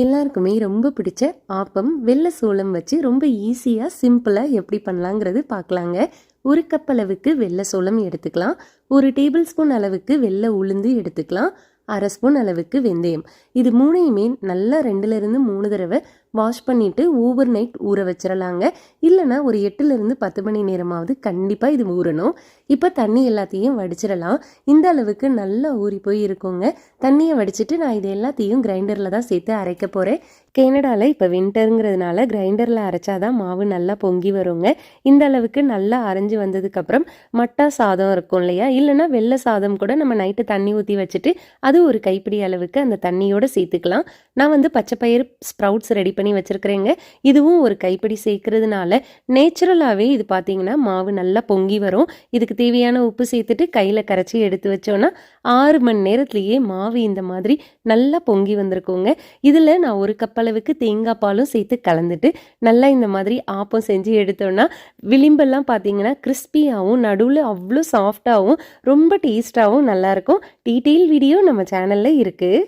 எல்லாருக்குமே ரொம்ப பிடிச்ச ஆப்பம். வெள்ளை சோளம் வச்சு ரொம்ப ஈஸியாக சிம்பிளாக எப்படி பண்ணலாங்கிறது பார்க்கலாங்க ஒரு கப் அளவுக்கு வெள்ளை சோளம் எடுத்துக்கலாம். ஒரு டேபிள் ஸ்பூன் அளவுக்கு வெள்ளை உளுந்து எடுத்துக்கலாம். அரை ஸ்பூன் அளவுக்கு வெந்தயம். இது மூணையுமே நல்லா ரெண்டுலேருந்து மூணு தடவை வாஷ் பண்ணிவிட்டு ஓவர் நைட் ஊற வச்சிடலாங்க இல்லைனா ஒரு எட்டுலேருந்து பத்து மணி நேரமாவது கண்டிப்பாக இது ஊறணும். இப்போ தண்ணி எல்லாத்தையும் வடிச்சிடலாம் இந்த அளவுக்கு நல்லா ஊறி போய் இருக்குங்க தண்ணியை வடிச்சிட்டு நான் இது எல்லாத்தையும் கிரைண்டரில் தான் சேர்த்து அரைக்க போகிறேன் கனடாவில் இப்போ வின்டருங்கிறதுனால கிரைண்டரில் அரைச்சாதான் மாவு நல்லா பொங்கி வருங்க. இந்த அளவுக்கு நல்லா அரைஞ்சு வந்ததுக்கப்புறம் மட்டா சாதம் இருக்கும் இல்லையா? இல்லைன்னா வெள்ளை சாதம் கூட நம்ம நைட்டு தண்ணி ஊற்றி வச்சுட்டு அது ஒரு கைப்பிடி அளவுக்கு அந்த தண்ணியோடு சேர்த்துக்கலாம். நான் வந்து பச்சை பயிர் ஸ்ப்ரவுட்ஸ் ரெடி பண்ணி வச்சுருக்கிறேங்க. இதுவும் ஒரு கைப்பிடி சேர்க்கறதுனால நேச்சுரலாகவே இது பார்த்தீங்கன்னா மாவு நல்லா பொங்கி வரும். இதுக்கு தேவையான உப்பு சேர்த்துட்டு கையில் கரைச்சி எடுத்து வச்சோன்னா ஆறு மணி நேரத்துலேயே மாவு இந்த மாதிரி நல்லா பொங்கி வந்திருக்குங்க. இதில் நான் ஒரு கப் அளவுக்கு தேங்காய் பாலும் சேர்த்து கலந்துட்டு நல்லா இந்த மாதிரி ஆப்பம் செஞ்சு எடுத்தோன்னா விளிம்பெல்லாம் பார்த்தீங்கன்னா கிறிஸ்பியாகவும் நடுவில் அவ்வளோ சாஃப்டாகவும் ரொம்ப டேஸ்ட்டாகவும் நல்லாயிருக்கும் டீட்டெயில் வீடியோ நம்ம சேனலில் இருக்குது